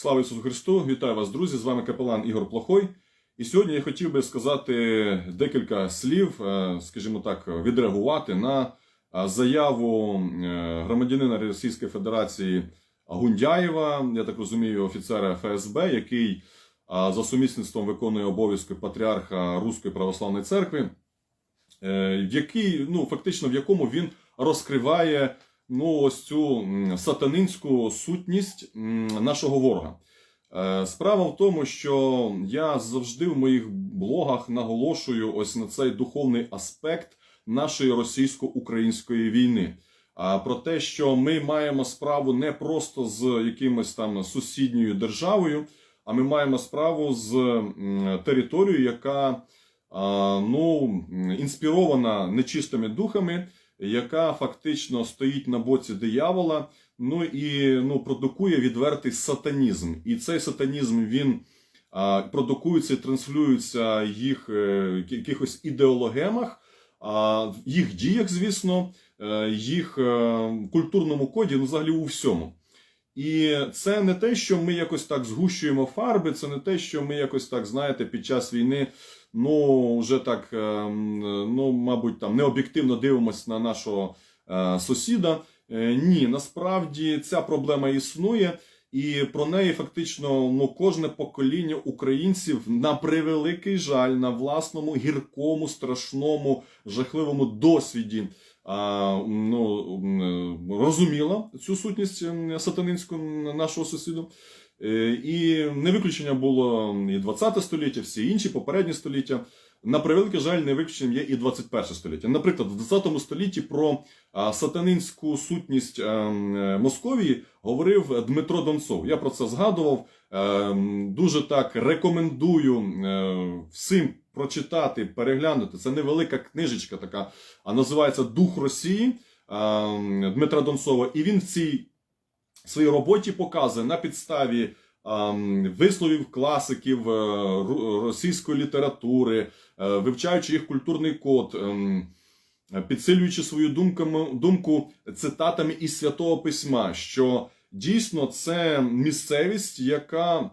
Слава Ісусу Христу! Вітаю вас, друзі! З вами капелан Ігор Плохой. І сьогодні я хотів би сказати декілька слів, е, скажімо так, відреагувати на е, заяву е, громадянина Російської Федерації Гундяєва, я так розумію, офіцера ФСБ, який за сумісництвом виконує обов'язки патріарха Руської православної церкви, який, ну, фактично, в якому він розкриває ну, ось цю сатанинську сутність нашого ворога. Е, Справа в тому, що я завжди в моїх блогах наголошую ось на цей духовний аспект нашої російсько-української війни. Про те, що ми маємо справу не просто з якимось там сусідньою державою, а ми маємо справу з територією, яка ну, інспірована нечистими духами, яка фактично стоїть на боці диявола, ну і ну, продукує відвертий сатанізм. І цей сатанізм він а, продукується і транслюється їх е, в якихось ідеологемах, а, їх діях, звісно, е, їх е, культурному коді, ну взагалі у всьому. І це не те, що ми якось так згущуємо фарби, це не те, що ми якось так, знаєте, під час війни, ну, вже так, ем, ну, мабуть, там необ'єктивно дивимося на нашого е, сусіда. Е, Ні, насправді ця проблема існує, і про неї фактично ну, кожне покоління українців на превеликий жаль, на власному гіркому, страшному, жахливому досвіді а, ну, розуміла цю сутність сатанинську нашого сусіду. Е, І не виключення було і 20 століття, всі інші попередні століття. На превеликий жаль, не виключенням є і 21 століття. Наприклад, в 20 столітті про сатанинську сутність е, Московії говорив Дмитро Донцов. Я про це згадував. Е, Дуже так рекомендую всім прочитати, переглянути. Це невелика книжечка така, а називається Дух Росії Дмитра Донцова. І він в цій своїй роботі показує на підставі висловів класиків е, російської літератури, е, вивчаючи їх культурний код, ем, підсилюючи свою думку цитатами із святого письма, що дійсно це місцевість, яка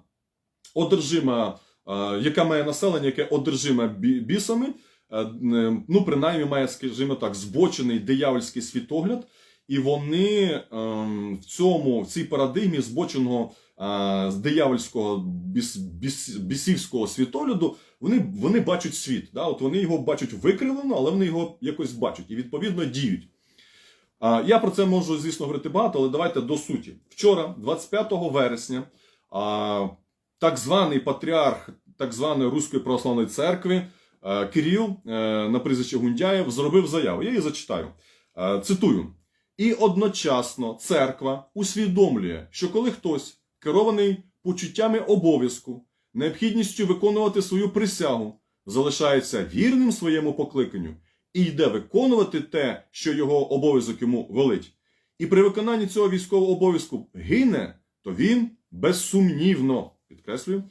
одержима, е, яка має населення, яке одержиме бісами, ну принаймні має, скажімо так, збочений диявольський світогляд. І вони ем, в цьому, в цій парадигмі збоченого е, з диявольського біс, біс, бісівського світогляду, вони, вони бачать світ. Да? От вони його бачать викривлено, але вони його якось бачать і відповідно діють. Я про це можу, звісно, говорити багато, але давайте до суті. Вчора, 25 вересня, так званий патріарх так званої Руської православної церкви е, Кирил е, на прізвище Гундяєв зробив заяву. Я її зачитаю. Цитую. І одночасно церква усвідомлює, що коли хтось керований почуттями обов'язку, необхідністю виконувати свою присягу, залишається вірним своєму покликанню і йде виконувати те, що його обов'язок йому велить, і при виконанні цього військового обов'язку гине, то він безсумнівно, підкреслюю,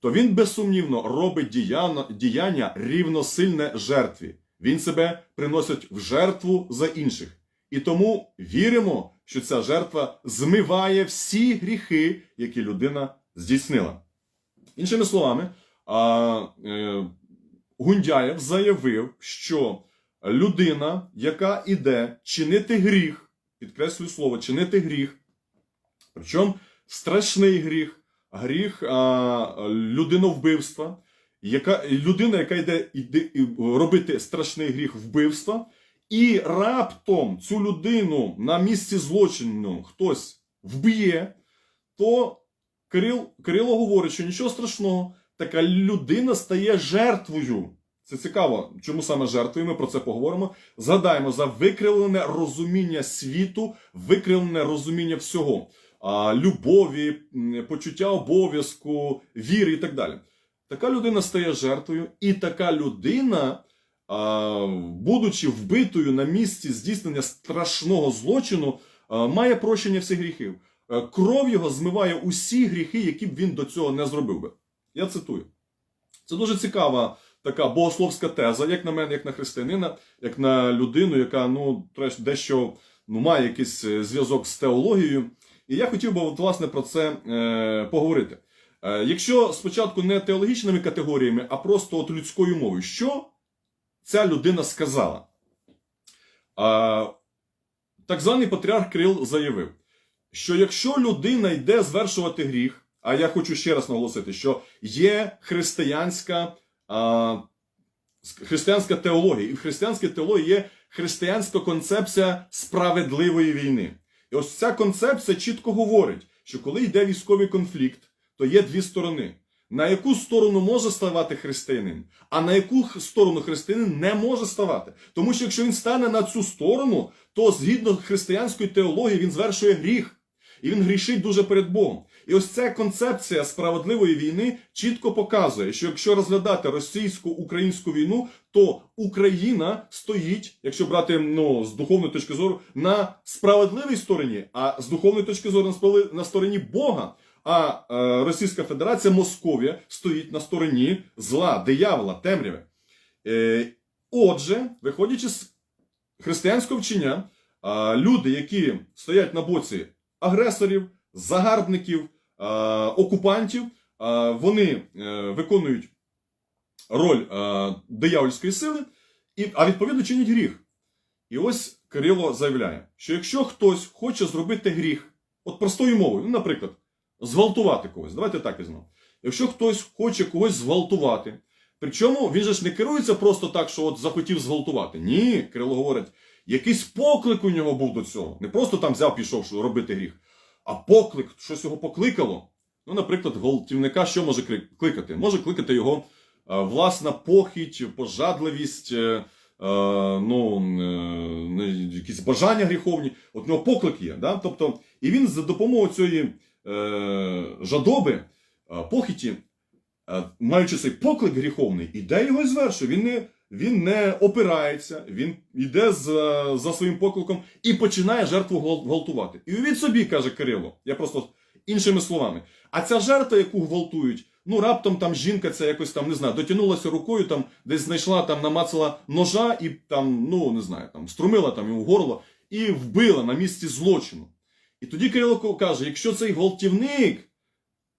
то він безсумнівно робить діяння, рівносильне жертві. Він себе приносить в жертву за інших. І тому віримо, що ця жертва змиває всі гріхи, які людина здійснила. Іншими словами, е, Гундяєв заявив, що людина, яка іде чинити гріх, підкреслюю слово, чинити гріх, причому страшний гріх, гріх людиновбивства, яка, людина, яка йде, йде робити страшний гріх вбивства, і раптом цю людину на місці злочину хтось вб'є, то Кирил, Кирило говорить, що нічого страшного, така людина стає жертвою. Це цікаво, чому саме жертвою, ми про це поговоримо. Згадаємо за викривлене розуміння світу, викривлене розуміння всього, любові, почуття обов'язку, віри і так далі. Така людина стає жертвою, і така людина, будучи вбитою на місці здійснення страшного злочину, має прощення всіх гріхів. Е, Кров його змиває усі гріхи, які б він до цього не зробив би. Я цитую. Це дуже цікава така богословська теза, як на мене, як на християнина, як на людину, яка ну, дещо ну, має якийсь е, зв'язок з теологією. І я хотів би, от, власне, про це е, поговорити. Е, якщо спочатку не теологічними категоріями, а просто от людською мовою, що ця людина сказала? А, так званий патріарх Кирил заявив, що якщо людина йде звершувати гріх, а я хочу ще раз наголосити, що є християнська, а, християнська теологія, і в християнській теології є християнська концепція справедливої війни. І ось ця концепція чітко говорить, що коли йде військовий конфлікт, то є дві сторони. На яку сторону може ставати християнин, а на яку сторону християнин не може ставати. Тому що якщо він стане на цю сторону, то згідно християнської теології він звершує гріх. І він грішить дуже перед Богом. І ось ця концепція справедливої війни чітко показує, що якщо розглядати російсько-українську війну, то Україна стоїть, якщо брати ну, з духовної точки зору, на справедливій стороні, а з духовної точки зору на стороні Бога. А е, Російська Федерація Московія стоїть на стороні зла, диявола, темряви. Е, отже, виходячи з християнського вчення, люди, які стоять на боці агресорів, загарбників, окупантів, вони е, виконують роль диявольської сили, а відповідно чинять гріх. І ось Кирило заявляє, що якщо хтось хоче зробити гріх, от простою мовою, ну, наприклад, зґвалтувати когось, давайте так візьмемо. Якщо хтось хоче когось зґвалтувати, причому він же ж не керується просто так, що от захотів зґвалтувати. Ні, Кирило говорить, якийсь поклик у нього був до цього. Не просто там взяв, пішов що робити гріх, а поклик, щось його покликало. Ну, наприклад, гвалтівника що може кликати? Може кликати його е, власна похідь, пожадливість, е, е, ну, якісь бажання гріховні. От у нього поклик є. Да? Тобто, і він за допомогою цієї жадоби, е, похіті, е, маючи цей поклик гріховний, іде його і. Він не, він не опирається, він йде за, за своїм покликом і починає жертву гвалтувати. І уявіть собі, каже Кирило, я просто іншими словами. А ця жертва, яку гвалтують, ну раптом там жінка ця якось там не знаю, дотягнулася рукою, там десь знайшла, там намацала ножа і там, ну не знаю, там струмила там йому горло і вбила на місці злочину. І тоді Кирило каже: якщо цей гвалтівник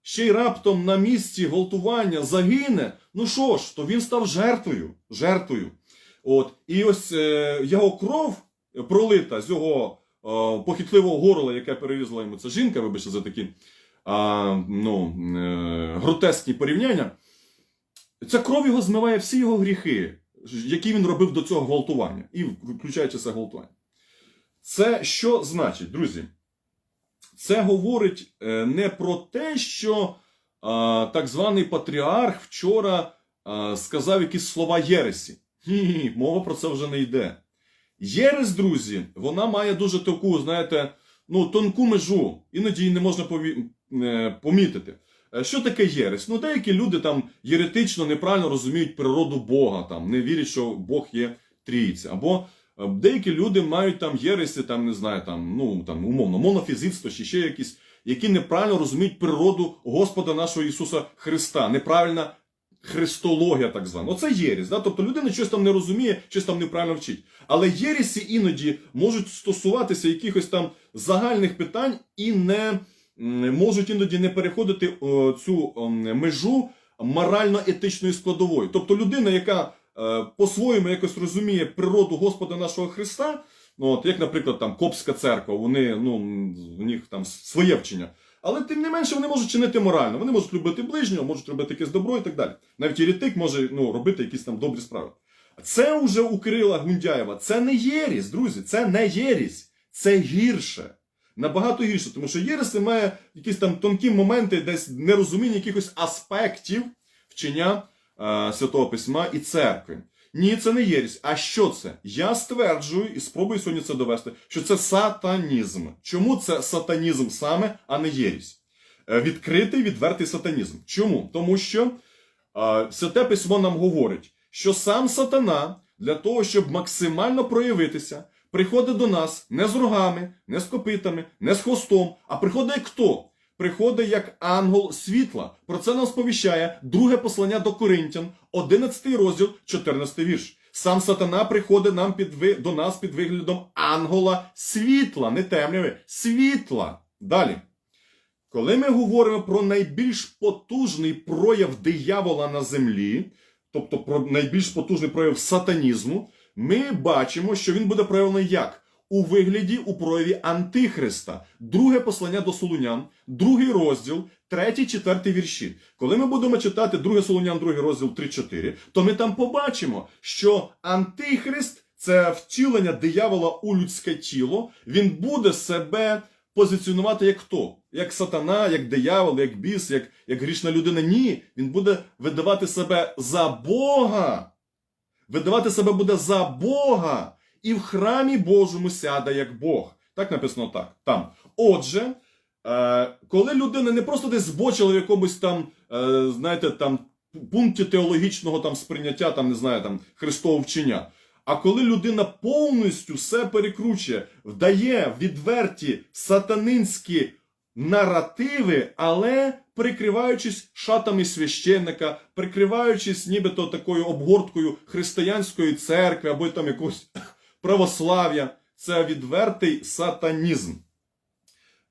ще й раптом на місці гвалтування загине, ну що ж, то він став жертвою. жертвою. От. І ось е, його кров пролита з його е, похитливого горла, яке перерізала йому ця жінка, вибачте за такі а, ну, е, гротескні порівняння. Ця кров його змиває всі його гріхи, які він робив до цього гвалтування, і включаючи це гвалтування. Це що значить, друзі? Це говорить е, не про те, що а, так званий патріарх вчора а, сказав якісь слова Єресі. Ні, мова про це вже не йде. Єресь, друзі, вона має дуже таку, знаєте, ну, тонку межу, іноді її не можна пові... е, помітити. Е, Що таке єресь? Ну, деякі люди там єретично неправильно розуміють природу Бога, там, не вірять, що Бог є трійця. Або е, деякі люди мають там єресі, там, не знаю, там, ну, там, умовно, монофізитство чи ще якісь, які неправильно розуміють природу Господа нашого Ісуса Христа. Неправильна христологія, так звана. Оце єрість. Да? Тобто людина щось там не розуміє, щось там неправильно вчить. Але єрісі іноді можуть стосуватися якихось там загальних питань і не можуть іноді не переходити о, цю ом, межу морально-етичної складової. Тобто людина, яка е, по-своєму якось розуміє природу Господа нашого Христа, ну, от, як, наприклад, там Копська церква, вони, ну, у них там своє вчення. Але тим не менше вони можуть чинити морально. Вони можуть любити ближнього, можуть робити якесь добро і так далі. Навіть єретик може ну, робити якісь там добрі справи. Це вже у Кирила Гундяєва. Це не єрість, друзі, це не єрість, це гірше. Набагато гірше, тому що єресь має якісь там тонкі моменти, десь нерозуміння якихось аспектів вчення е, Святого Письма і церкви. Ні, це не єрість. А що це? Я стверджую і спробую сьогодні це довести, що це сатанізм. Чому це сатанізм саме, а не єрість? Е, Відкритий, відвертий сатанізм. Чому? Тому що е, Святе Письмо нам говорить, що сам сатана для того, щоб максимально проявитися, приходить до нас не з рогами, не з копитами, не з хвостом, а приходить хто? Приходить як ангел світла. Про це нам сповіщає друге послання до Коринтян, 11 розділ, 14 вірш. Сам сатана приходить нам під до нас під виглядом ангела світла, не темряви, світла. Далі. Коли ми говоримо про найбільш потужний прояв диявола на землі, тобто про найбільш потужний прояв сатанізму, ми бачимо, що він буде проявлений як? У вигляді у прояві Антихриста. Друге послання до Солунян, другий розділ, третій, четвертий вірші. Коли ми будемо читати друге Солунян, другий розділ 3-4, то ми там побачимо, що Антихрист це втілення диявола у людське тіло. Він буде себе позиціонувати як хто? Як сатана, як диявол, як біс, як, як грішна людина. Ні, він буде видавати себе за Бога. Видавати себе буде за Бога. І в храмі Божому сяде як Бог. Так написано так. Там. Отже, е, коли людина не просто десь збочила в якомусь там, е, знаєте, там пункті теологічного там сприйняття, там, не знаю, там Христового вчення. А коли людина повністю все перекручує, вдає відверті сатанинські наративи, але прикриваючись шатами священника, прикриваючись нібито такою обгорткою християнської церкви або там якогось православ'я, це відвертий сатанізм.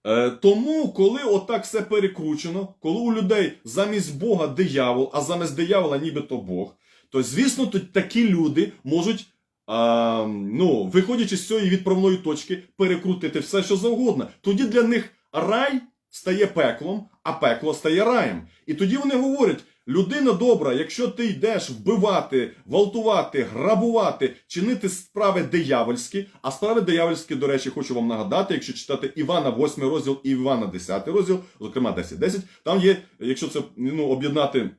Е, тому, коли отак все перекручено, коли у людей замість Бога диявол, а замість диявола нібито Бог, то звісно, такі люди можуть, а, ну, виходячи з цієї відправної точки, перекрутити все, що завгодно. Тоді для них рай стає пеклом, а пекло стає раєм. І тоді вони говорять: людина добра, якщо ти йдеш вбивати, гвалтувати, грабувати, чинити справи диявольські, а справи диявольські, до речі, хочу вам нагадати, якщо читати Івана 8 розділ і Івана 10 розділ, зокрема 10.10, там є, якщо це ну, об'єднати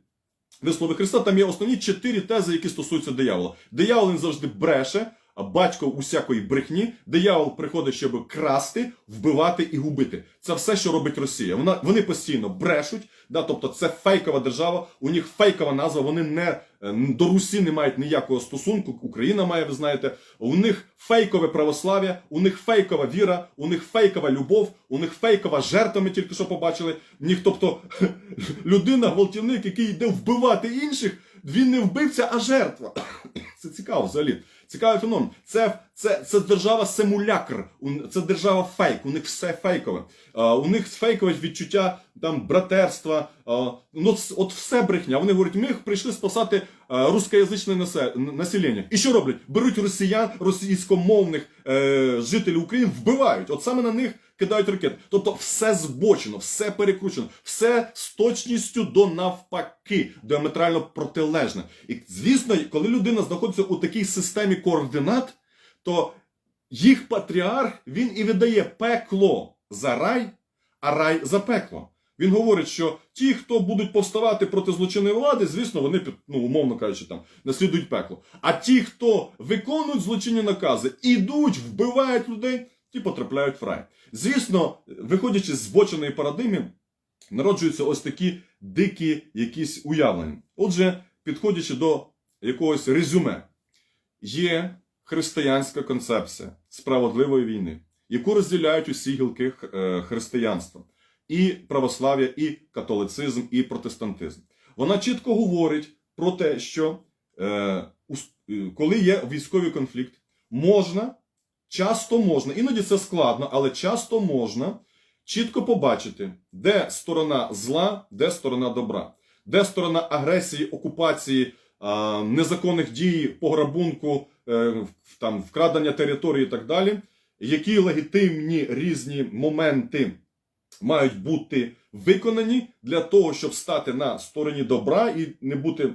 вислови Христа, там є основні чотири тези, які стосуються диявола. Диявол він завжди бреше, батько усякої брехні. Диявол приходить, щоб красти, вбивати і губити. Це все, що робить Росія. Вона вони постійно брешуть. Да, тобто це фейкова держава, у них фейкова назва. Вони не е, до Русі не мають ніякого стосунку. Україна має, ви знаєте. У них фейкове православ'я, у них фейкова віра, у них фейкова любов, у них фейкова жертва. Ми тільки що побачили. В них, тобто, людина, гвалтівник, який йде вбивати інших, він не вбивця, а жертва. Це цікаво взагалі. Цікавий феномен. Це, це, це держава симулякр, це держава фейк, у них все фейкове. А, у них фейкове відчуття там братерства. А, ну, от все брехня. Вони говорять, ми прийшли спасати а, рускоязичне населення. І що роблять? Беруть росіян, російськомовних е, жителів України, вбивають. От саме на них кидають ракети. Тобто все збочено, все перекручено, все з точністю до навпаки, діаметрально протилежне. І звісно, коли людина знаходиться у такій системі координат, то їх патріарх він і видає пекло за рай, а рай за пекло. Він говорить, що ті, хто будуть повставати проти злочинної влади, звісно, вони ну, умовно кажучи, там наслідують пекло. А ті, хто виконують злочинні накази, ідуть, вбивають людей, ті потрапляють в рай. Звісно, виходячи з збоченої парадигми, народжуються ось такі дикі якісь уявлення. Отже, підходячи до якогось резюме, є християнська концепція справедливої війни, яку розділяють усі гілки е, християнства, і православ'я, і католицизм, і протестантизм. Вона чітко говорить про те, що е, е, коли є військовий конфлікт, можна, часто можна, іноді це складно, але часто можна чітко побачити, де сторона зла, де сторона добра, де сторона агресії, окупації, незаконних дій, пограбунку, е, там, вкрадення території і так далі, які легітимні різні моменти мають бути виконані для того, щоб стати на стороні добра і не бути,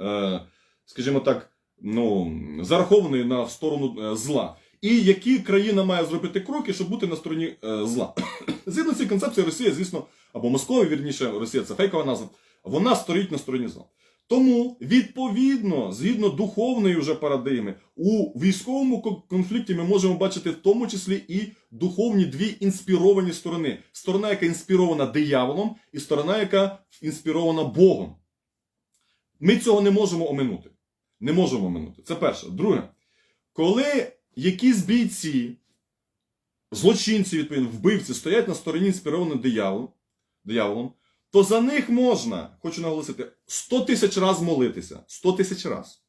е, скажімо так, ну, зарахованою на сторону е, зла. І які країна має зробити кроки, щоб бути на стороні е, зла. Згідно цієї концепції, Росія, звісно, або Московія, вірніше, Росія це фейкова назва, вона стоїть на стороні зла. Тому, відповідно, згідно духовної вже парадигми, у військовому конфлікті ми можемо бачити в тому числі і духовні дві інспіровані сторони: сторона, яка інспірована дияволом, і сторона, яка інспірована Богом. Ми цього не можемо оминути. Не можемо оминути. Це перше. Друге, коли якісь бійці, злочинці, відповідно, вбивці стоять на стороні інспірованим дияволом, дияволом, то за них можна, хочу наголосити, 100 тисяч раз молитися. 100 тисяч раз.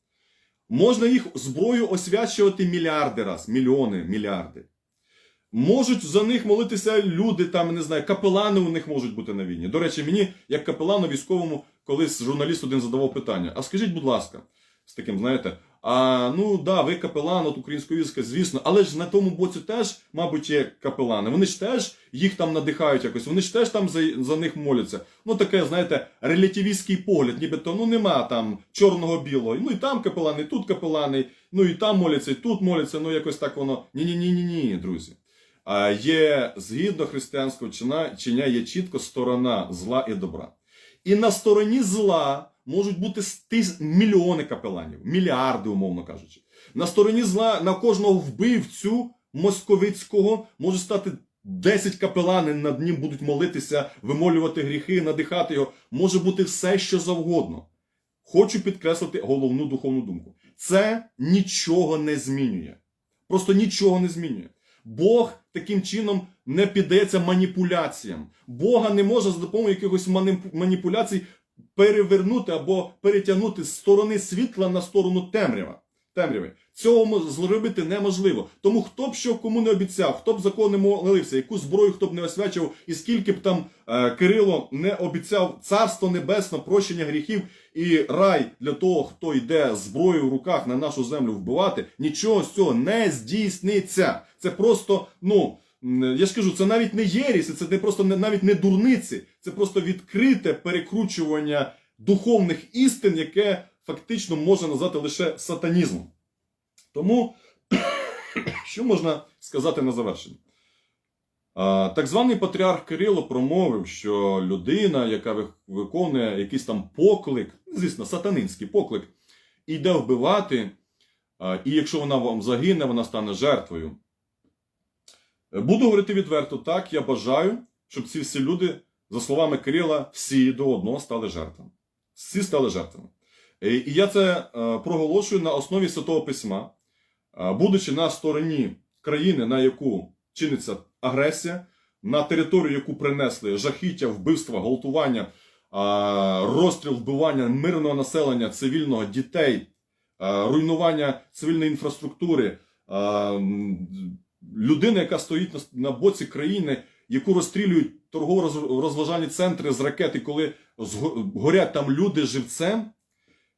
Можна їх зброю освячувати мільярди раз, мільйони, мільярди. Можуть за них молитися люди, там не знаю, капелани у них можуть бути на війні. До речі, мені, як капелану військовому, колись журналіст один задавав питання: а скажіть, будь ласка, з таким, знаєте, а ну да, ви капелан от української війська, звісно, але ж на тому боці теж, мабуть, є капелани. Вони ж теж їх там надихають якось, вони ж теж там за, за них моляться. Ну таке, знаєте, релятивістський погляд, нібито ну нема там чорного-білого. Ну і там капелани, і тут капелани, ну і там моляться, і тут моляться. Ну якось так воно. Ні, ні, ні, ні, друзі. А є згідно християнського чина, чиня є чітко сторона зла і добра. І на стороні зла можуть бути стис... мільйони капеланів, мільярди, умовно кажучи. На стороні зла на кожного вбивцю московицького може стати 10 капеланів, над ним будуть молитися, вимолювати гріхи, надихати його. Може бути все, що завгодно. Хочу підкреслити головну духовну думку. Це нічого не змінює. Просто нічого не змінює. Бог таким чином не піддається маніпуляціям. Бога не може за допомогою якихось маніпуляцій перевернути або перетягнути з сторони світла на сторону темрява. темряви. Цього зробити неможливо. Тому хто б що кому не обіцяв, хто б за кого не молився, яку зброю хто б не освячував, і скільки б там е, Кирило не обіцяв царство небесне, прощення гріхів і рай для того, хто йде з зброєю в руках на нашу землю вбивати, нічого з цього не здійсниться. Це просто, ну. Я ж кажу, це навіть не єрість, це не просто навіть не дурниці, це просто відкрите перекручування духовних істин, яке фактично можна назвати лише сатанізмом. Тому, що можна сказати на завершення? Так званий патріарх Кирило промовив, що людина, яка виконує якийсь там поклик, звісно, сатанинський поклик, і йде вбивати, і якщо вона вам загине, вона стане жертвою. Буду говорити відверто, так, я бажаю, щоб ці всі люди, за словами Кирила, всі до одного стали жертвами. Всі стали жертвами. Е, І я це е, проголошую на основі Святого Письма, Е, будучи на стороні країни, на яку чиниться агресія, на територію, яку принесли жахіття, вбивства, гвалтування, е, розстріл, вбивання мирного населення, цивільного дітей, е, руйнування цивільної інфраструктури, е, людина, яка стоїть на, боці країни, яку розстрілюють торгово-розважальні центри з ракети, коли горять там люди живцем.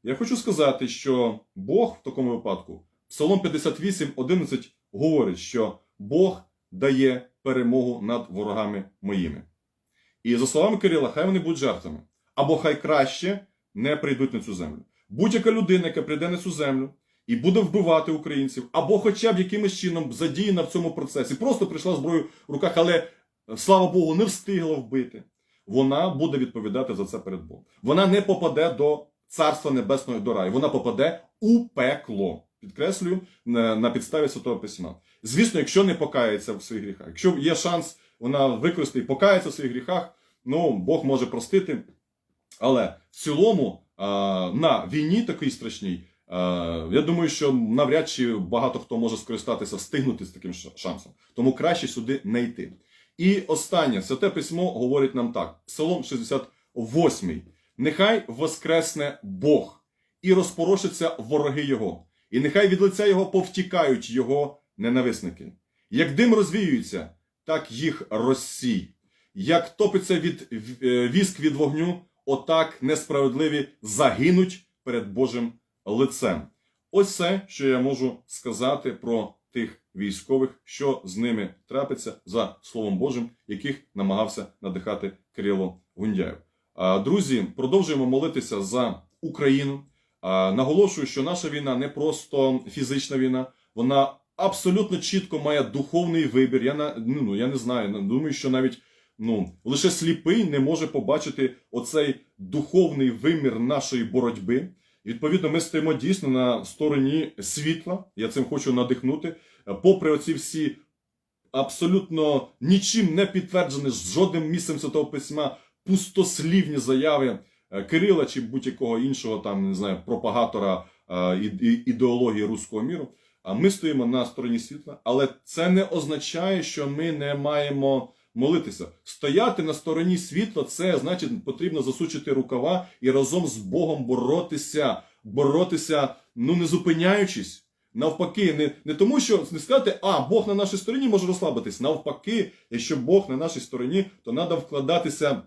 Я хочу сказати, що Бог в такому випадку, Псалом 58, 11 говорить, що Бог дає перемогу над ворогами моїми. І за словами Кирила, хай вони будуть жертвами, або хай краще не прийдуть на цю землю. Будь-яка людина, яка прийде на цю землю і буде вбивати українців, або хоча б якимось чином задіяна в цьому процесі, просто прийшла зброю в руках, але слава Богу, не встигла вбити. Вона буде відповідати за це перед Богом. Вона не попаде до Царства Небесного до раю. Вона попаде у пекло. Підкреслюю на, підставі Святого Письма. Звісно, якщо не покається в своїх гріхах, якщо є шанс, вона використає і покається в своїх гріхах, ну Бог може простити. Але в цілому на війні такій страшній, я думаю, що навряд чи багато хто може скористатися, встигнути з таким шансом. Тому краще сюди не йти. І останнє святе письмо говорить нам так: Псалом 68. Нехай воскресне Бог і розпорошаться вороги Його, і нехай від лиця Його повтікають Його ненависники. Як дим розвіюється, так їх розсій. Як топиться від е, віск від вогню, отак несправедливі загинуть перед Божим лицем. Ось все, що я можу сказати про тих військових, що з ними трапиться за Словом Божим, яких намагався надихати Кирило Гундяєв. Друзі, продовжуємо молитися за Україну. Наголошую, що наша війна не просто фізична війна, вона абсолютно чітко має духовний вибір. Я ну, ну, я не знаю. Думаю, що навіть ну лише сліпий не може побачити оцей духовний вимір нашої боротьби. Відповідно, ми стоїмо дійсно на стороні світла. Я цим хочу надихнути. Попри оці всі абсолютно нічим не підтверджені жодним місцем Святого Письма пустослівні заяви е, Кирила чи будь-якого іншого там не знаю пропагатора е, ідеології руського міру. А ми стоїмо на стороні світла, але це не означає, що ми не маємо молитися. Стояти на стороні світла це значить потрібно засучити рукава і разом з Богом боротися, боротися, ну не зупиняючись, навпаки, не, не тому, що не сказати, а Бог на нашій стороні може розслабитись. Навпаки, якщо Бог на нашій стороні, то треба вкладатися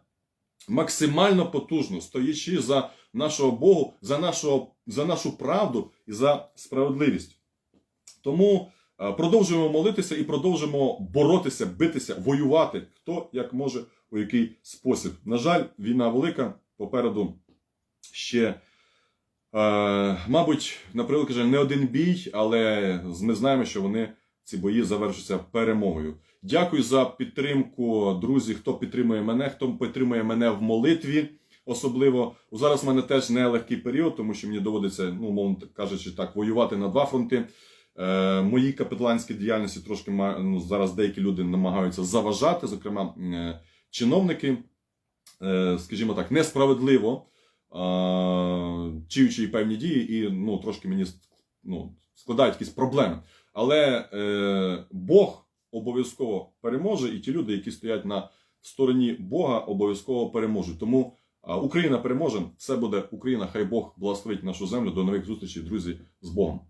максимально потужно, стоячи за нашого Богу, за, нашого, за нашу правду і за справедливість. Тому продовжуємо молитися і продовжуємо боротися, битися, воювати, хто як може, у який спосіб. На жаль, війна велика, попереду ще, е, мабуть, на превеликий жаль, не один бій, але ми знаємо, що вони ці бої завершаться перемогою. Дякую за підтримку, друзі. Хто підтримує мене, хто підтримує мене в молитві. Особливо зараз в мене теж нелегкий період, тому що мені доводиться, ну мовно кажучи, так, воювати на два фронти. Е, моїй капеланській діяльності трошки ну, зараз деякі люди намагаються заважати, зокрема е, чиновники, е, скажімо так, несправедливо е, чиючи певні дії, і ну, трошки мені ну, складають якісь проблеми. Але е, Бог обов'язково переможе, і ті люди, які стоять на стороні Бога, обов'язково переможуть. Тому а, Україна переможе, все буде Україна. Хай Бог благословить нашу землю. До нових зустрічей, друзі, з Богом.